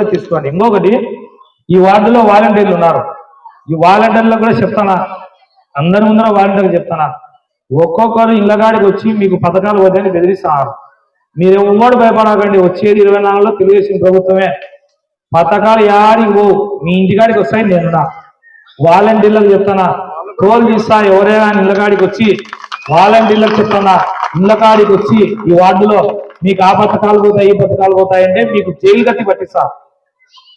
తీసుకోండి. ఇంకొకటి ఈ వార్డులో వాలంటీర్లు ఉన్నారు. ఈ వాలంటీర్లకు కూడా చెప్తానా? అందరి ముందర వాలంటీర్లు చెప్తానా? ఒక్కొక్కరు ఇళ్ళగాడికి వచ్చి మీకు పథకాలు వద్దని బెదిరిస్తున్నారు. మీరు ఉమ్మడి భయపడకండి. వచ్చేది ఇరవై నాలుగులో తెలుగుదేశం ప్రభుత్వమే. పథకాలు యాడికి పోవు. మీ ఇంటికాడికి వస్తాయి నేను వాలంటీర్లకు చెప్తానా? టోల్ తీస్తా ఎవరైనా ఇళ్ళకాడికి వచ్చి వాలంటీర్లకు చెప్తానా? ఇళ్ళకాడికి వచ్చి ఈ వార్డులో మీకు ఆ పథకాలు పోతాయి ఈ పథకాలు పోతాయి అంటే మీకు జైలు కట్టి పట్టిస్తా.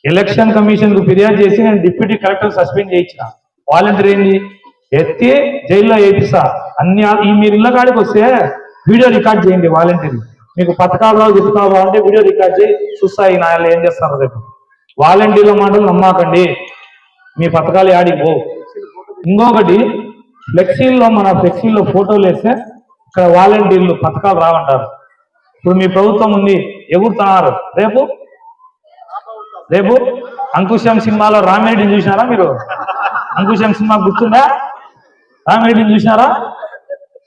ఎలక్షన్ కమిషన్కు ఫిర్యాదు చేసి నేను డిప్యూటీ కలెక్టర్ సస్పెండ్ చేయించిన. వాలంటీర్ ఏంది? ఎత్తి జైల్లో వేపిస్తా. అన్ని ఈ మీరు ఇళ్ళ కాడికి వస్తే వీడియో రికార్డ్ చేయండి వాలంటీర్ మీకు పథకాలు చెప్తావా అంటే వీడియో రికార్డ్ చేయి చూస్తా ఈ నాయలు ఏం చేస్తారు రేపు. వాలంటీర్ల మాటలు నమ్మాకండి. మీ పథకాలు యాడికి ఇంకొకటి ఫ్లెక్సీల్లో మన ఫ్లెక్సీల్లో ఫోటోలు వేస్తే ఇక్కడ వాలంటీర్లు పథకాలు రావంటారు. ఇప్పుడు మీ ప్రభుత్వం ఉంది ఎగురుతున్నారు. రేపు రేపు అంకుశం సినిమాలో రామిరెడ్డిని చూసినారా మీరు? అంకుశం సినిమా గుర్తుందా? రామిరెడ్డిని చూసినారా?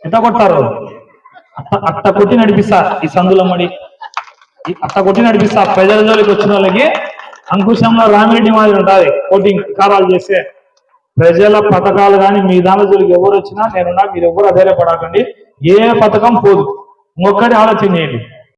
ఎంత కొట్టారు? అట్ట అట్ట కొట్టి నడిపిస్తా ఈ సందులమ్మడి ఈ అట్ట కొట్టి నడిపిస్తా ప్రజల జోలికి వచ్చిన వాళ్ళకి అంకుశంలో రామిరెడ్డి మాదిరి ఉంటుంది. కోటింగ్ కారాలు చేస్తే ప్రజల పథకాలు కానీ మీ దాని జోలికి ఎవరు వచ్చినా నేనున్నా మీరు ఎవరు అధైర్యపడకండి. ఏ పథకం పోదు. ఇంకొకటి ఆలోచన చేయండి.